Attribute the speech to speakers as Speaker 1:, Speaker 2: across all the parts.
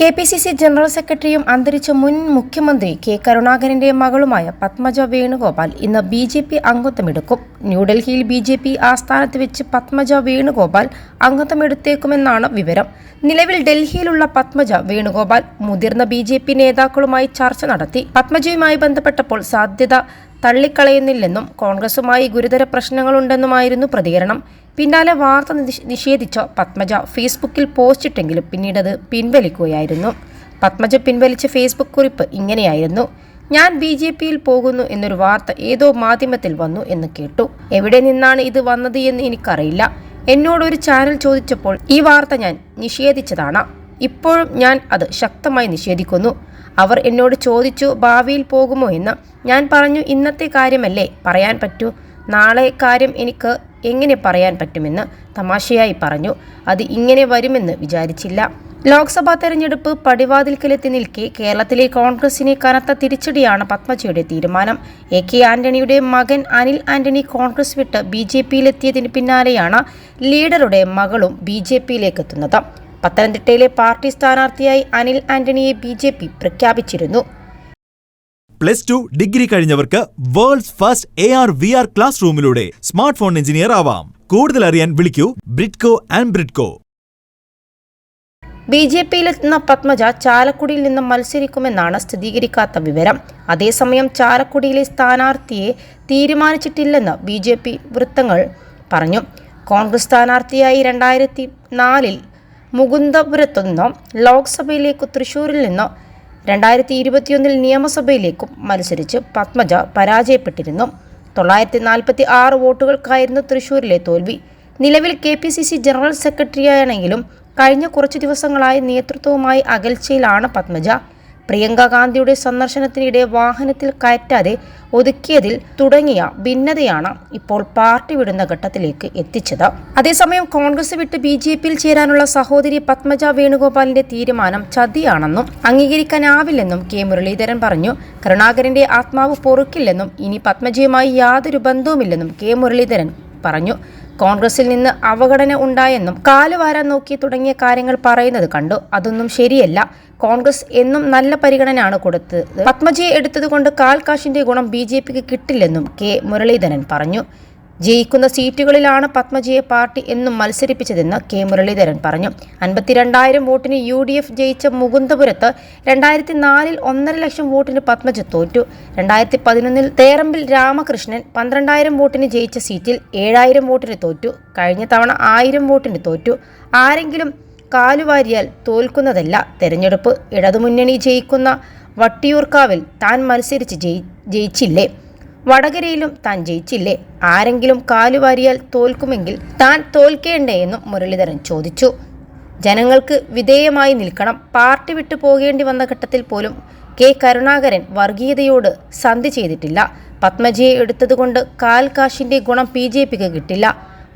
Speaker 1: K P C C general സെക്രട്ടറിയും അന്തരിച്ച മുൻ മുഖ്യമന്ത്രി കെ കരുണാകരന്റെ മകളുമായ പത്മജ വേണുഗോപാൽ ഇന്ന് ബി ജെ പി അംഗത്വമെടുക്കും. ന്യൂഡൽഹിയിൽ ബി ജെ പി ആസ്ഥാനത്ത് വെച്ച് പത്മജ വേണുഗോപാൽ അംഗത്വമെടുത്തേക്കുമെന്നാണ് വിവരം. നിലവിൽ ഡൽഹിയിലുള്ള പത്മജ വേണുഗോപാൽ മുതിർന്ന ബി നേതാക്കളുമായി ചർച്ച നടത്തി. പത്മജയുമായി ബന്ധപ്പെട്ടപ്പോൾ സാധ്യത തള്ളിക്കളയുന്നില്ലെന്നും കോൺഗ്രസുമായി ഗുരുതര പ്രശ്നങ്ങളുണ്ടെന്നുമായിരുന്നു പ്രതികരണം. പിന്നാലെ വാർത്ത നിഷേധിച്ച പത്മജ ഫേസ്ബുക്കിൽ പോസ്റ്റിട്ടെങ്കിലും പിന്നീടത് പിൻവലിക്കുകയായിരുന്നു. പത്മജ പിൻവലിച്ച ഫേസ്ബുക്ക് കുറിപ്പ് ഇങ്ങനെയായിരുന്നു. ഞാൻ ബി ജെ പിയിൽ പോകുന്നു എന്നൊരു വാർത്ത ഏതോ മാധ്യമത്തിൽ വന്നു എന്ന് കേട്ടു. എവിടെ നിന്നാണ് ഇത് വന്നത് എന്ന് എനിക്കറിയില്ല. എന്നോടൊരു ചാനൽ ചോദിച്ചപ്പോൾ ഈ വാർത്ത ഞാൻ നിഷേധിച്ചതാണ്. ഇപ്പോഴും ഞാൻ അത് ശക്തമായി നിഷേധിക്കുന്നു. അവർ എന്നോട് ചോദിച്ചു ഭാവിയിൽ പോകുമോ എന്ന്? ഞാൻ പറഞ്ഞു ഇന്നത്തെ കാര്യമല്ലേ പറയാൻ പറ്റൂ. നാളെ കാര്യം എനിക്ക് എങ്ങനെ പറയാൻ പറ്റുമെന്ന് തമാശയായി പറഞ്ഞു. അത് ഇങ്ങനെ വരുമെന്ന് വിചാരിച്ചില്ല. ലോക്സഭാ തെരഞ്ഞെടുപ്പ് പടിവാതിൽക്കലെത്തി നിൽക്കെ കേരളത്തിലെ കോൺഗ്രസിനെ കനത്ത തിരിച്ചടിയാണ് പത്മജിയുടെ തീരുമാനം. എ കെ ആന്റണിയുടെ മകൻ അനിൽ ആന്റണി കോൺഗ്രസ് വിട്ട് ബി ജെ പിയിലെത്തിയതിന് പിന്നാലെയാണ് ലീഡറുടെ മകളും ബി ജെ പിയിലേക്ക് എത്തുന്നത് പത്തനംതിട്ടയിലെ പാർട്ടി സ്ഥാനാർത്ഥിയായി അനിൽ ആന്റണിയെ ബി ജെ പി പ്രഖ്യാപിച്ചിരുന്നു.
Speaker 2: Plus two degree കഴിഞ്ഞവർക്ക് world's first A R V R class റൂമിലൂടെ smart phone engineer ആവാം. കൂടുതൽ അറിയാൻ വിളിക്കൂ Bridco and Bridco.
Speaker 1: B J പിയിലെത്തുന്ന Padmaja ചാലക്കുടിയിൽ നിന്ന് മത്സരിക്കുമെന്നാണ് സ്ഥിരീകരിക്കാത്ത വിവരം. അതേസമയം ചാലക്കുടിയിലെ സ്ഥാനാർത്ഥിയെ തീരുമാനിച്ചിട്ടില്ലെന്ന് ബി ജെ പി വൃത്തങ്ങൾ പറഞ്ഞു. കോൺഗ്രസ് സ്ഥാനാർത്ഥിയായി രണ്ടായിരത്തി നാലിൽ മുകുന്ദപുരത്തു നിന്നോ ലോക്സഭയിലേക്ക് തൃശൂരിൽ നിന്നോ രണ്ടായിരത്തി ഇരുപത്തിയൊന്നിൽ നിയമസഭയിലേക്കും മത്സരിച്ച് പത്മജ പരാജയപ്പെട്ടിരുന്നു. തൊള്ളായിരത്തി നാൽപ്പത്തി ആറ് വോട്ടുകൾക്കായിരുന്നു തൃശൂരിലെ തോൽവി. നിലവിൽ K P C C general സെക്രട്ടറിയാണെങ്കിലും കഴിഞ്ഞ കുറച്ചു ദിവസങ്ങളായി നേതൃത്വവുമായി അകൽച്ചയിലാണ് പത്മജ. പ്രിയങ്ക ഗാന്ധിയുടെ സന്ദർശനത്തിനിടെ വാഹനത്തിൽ കയറ്റാതെ ഒതുക്കിയതിൽ തുടങ്ങിയ ഭിന്നതയാണ് ഇപ്പോൾ പാർട്ടി വിടുന്ന ഘട്ടത്തിലേക്ക് എത്തിച്ചത്. അതേസമയം കോൺഗ്രസ് വിട്ട് ബി ജെ പിയിൽ ചേരാനുള്ള സഹോദരി പത്മജ വേണുഗോപാലിന്റെ തീരുമാനം ചതിയാണെന്നും അംഗീകരിക്കാനാവില്ലെന്നും കെ മുരളീധരൻ പറഞ്ഞു. കരുണാകരന്റെ ആത്മാവ് പൊറുക്കില്ലെന്നും ഇനി പത്മജയുമായി യാതൊരു ബന്ധവുമില്ലെന്നും കെ മുരളീധരൻ പറഞ്ഞു. കോൺഗ്രസിൽ നിന്ന് അവഗണന ഉണ്ടായെന്നും കാലുവാരാൻ നോക്കി തുടങ്ങിയ കാര്യങ്ങൾ പറയുന്നത് കണ്ടു. അതൊന്നും ശരിയല്ല. കോൺഗ്രസ് എന്നും നല്ല പരിഗണനയാണ് കൊടുത്തത്. പത്മജിയെ എടുത്തതുകൊണ്ട് കാൽ കാശിന്റെ ഗുണം ബി ജെ പിക്ക് കിട്ടില്ലെന്നും കെ മുരളീധരൻ പറഞ്ഞു. ജയിക്കുന്ന സീറ്റുകളിലാണ് പത്മജിയെ പാർട്ടി എന്നും മത്സരിപ്പിച്ചതെന്ന് കെ മുരളീധരൻ പറഞ്ഞു. അൻപത്തിരണ്ടായിരം വോട്ടിന് യു ഡി എഫ് ജയിച്ച മുകുന്ദപുരത്ത് രണ്ടായിരത്തി നാലിൽ ഒന്നര ലക്ഷം വോട്ടിന് പത്മജ തോറ്റു. രണ്ടായിരത്തി പതിനൊന്നിൽ തേറമ്പിൽ രാമകൃഷ്ണൻ പന്ത്രണ്ടായിരം വോട്ടിന് ജയിച്ച സീറ്റിൽ ഏഴായിരം വോട്ടിന് തോറ്റു. കഴിഞ്ഞ തവണ ആയിരം വോട്ടിന് തോറ്റു. ആരെങ്കിലും കാലുവാരിയാൽ തോൽക്കുന്നതല്ല തെരഞ്ഞെടുപ്പ്. ഇടതുമുന്നണി ജയിക്കുന്ന വട്ടിയൂർക്കാവിൽ താൻ മത്സരിച്ച് ജയി ജയിച്ചില്ലേ? വടകരയിലും താൻ ജയിച്ചില്ലേ? ആരെങ്കിലും കാലുവാരിയാൽ തോൽക്കുമെങ്കിൽ താൻ തോൽക്കേണ്ടേ എന്നും മുരളീധരൻ ചോദിച്ചു. ജനങ്ങൾക്ക് വിധേയമായി നിൽക്കണം. പാർട്ടി വിട്ടു പോകേണ്ടി വന്ന ഘട്ടത്തിൽ പോലും കെ കരുണാകരൻ വർഗീയതയോട് സന്ധി ചെയ്തിട്ടില്ല. പത്മജിയെ എടുത്തതുകൊണ്ട് കാൽ കാശിന്റെ ഗുണം ബി ജെ പിക്ക് കിട്ടില്ല.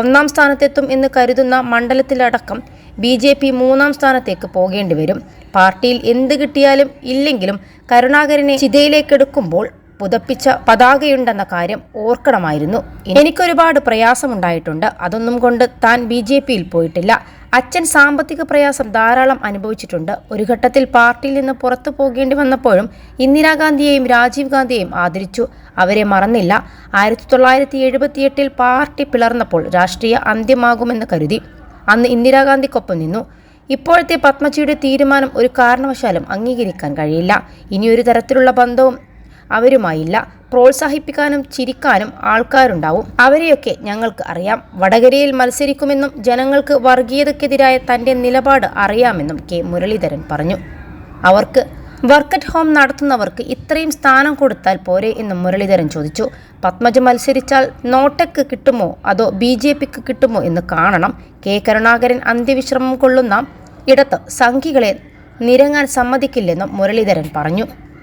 Speaker 1: ഒന്നാം സ്ഥാനത്തെത്തും എന്ന് കരുതുന്ന മണ്ഡലത്തിലടക്കം ബി ജെ പി മൂന്നാം സ്ഥാനത്തേക്ക് പോകേണ്ടി വരും. പാർട്ടിയിൽ എന്ത് കിട്ടിയാലും ഇല്ലെങ്കിലും കരുണാകരനെ ചിതയിലേക്കെടുക്കുമ്പോൾ പുതപ്പിച്ച പതാകയുണ്ടെന്ന കാര്യം ഓർക്കണമായിരുന്നു. എനിക്കൊരുപാട് പ്രയാസമുണ്ടായിട്ടുണ്ട്. അതൊന്നും കൊണ്ട് താൻ ബി ജെ പിയിൽ പോയിട്ടില്ല. അച്ഛൻ സാമ്പത്തിക പ്രയാസം ധാരാളം അനുഭവിച്ചിട്ടുണ്ട്. ഒരു ഘട്ടത്തിൽ പാർട്ടിയിൽ നിന്ന് പുറത്തു പോകേണ്ടി വന്നപ്പോഴും ഇന്ദിരാഗാന്ധിയെയും രാജീവ് ഗാന്ധിയെയും ആദരിച്ചു. അവരെ മറന്നില്ല. ആയിരത്തി തൊള്ളായിരത്തി എഴുപത്തിയെട്ടിൽ പാർട്ടി പിളർന്നപ്പോൾ രാഷ്ട്രീയ അന്ത്യമാകുമെന്ന് കരുതി. അന്ന് ഇന്ദിരാഗാന്ധിക്കൊപ്പം നിന്നു. ഇപ്പോഴത്തെ പത്മജിയുടെ തീരുമാനം ഒരു കാരണവശാലും അംഗീകരിക്കാൻ കഴിയില്ല. ഇനിയൊരു തരത്തിലുള്ള ബന്ധവും അവരുമായില്ല. പ്രോത്സാഹിപ്പിക്കാനും ചിരിക്കാനും ആൾക്കാരുണ്ടാവും. അവരെയൊക്കെ ഞങ്ങൾക്ക് അറിയാം. വടകരയിൽ മത്സരിക്കുമെന്നും ജനങ്ങൾക്ക് വർഗീയതയ്ക്കെതിരായ തന്റെ നിലപാട് അറിയാമെന്നും കെ. മുരളീധരൻ പറഞ്ഞു. അവർക്ക് വർക്ക് അറ്റ് ഹോം നടത്തുന്നവർക്ക് ഇത്രയും സ്ഥാനം കൊടുത്താൽ പോരെ എന്ന് മുരളീധരൻ ചോദിച്ചു. പത്മജ മത്സരിച്ചാൽ നോട്ടയ്ക്ക് കിട്ടുമോ? അതോ ബി ജെ പിക്ക് കിട്ടുമോ എന്ന് കാണണം. കെ. കരുണാകരൻ അന്ത്യവിശ്രമം കൊള്ളുന്ന ഇടത്ത് സംഘികളെ നിരങ്ങാൻ സമ്മതിക്കില്ലെന്നും മുരളീധരൻ പറഞ്ഞു.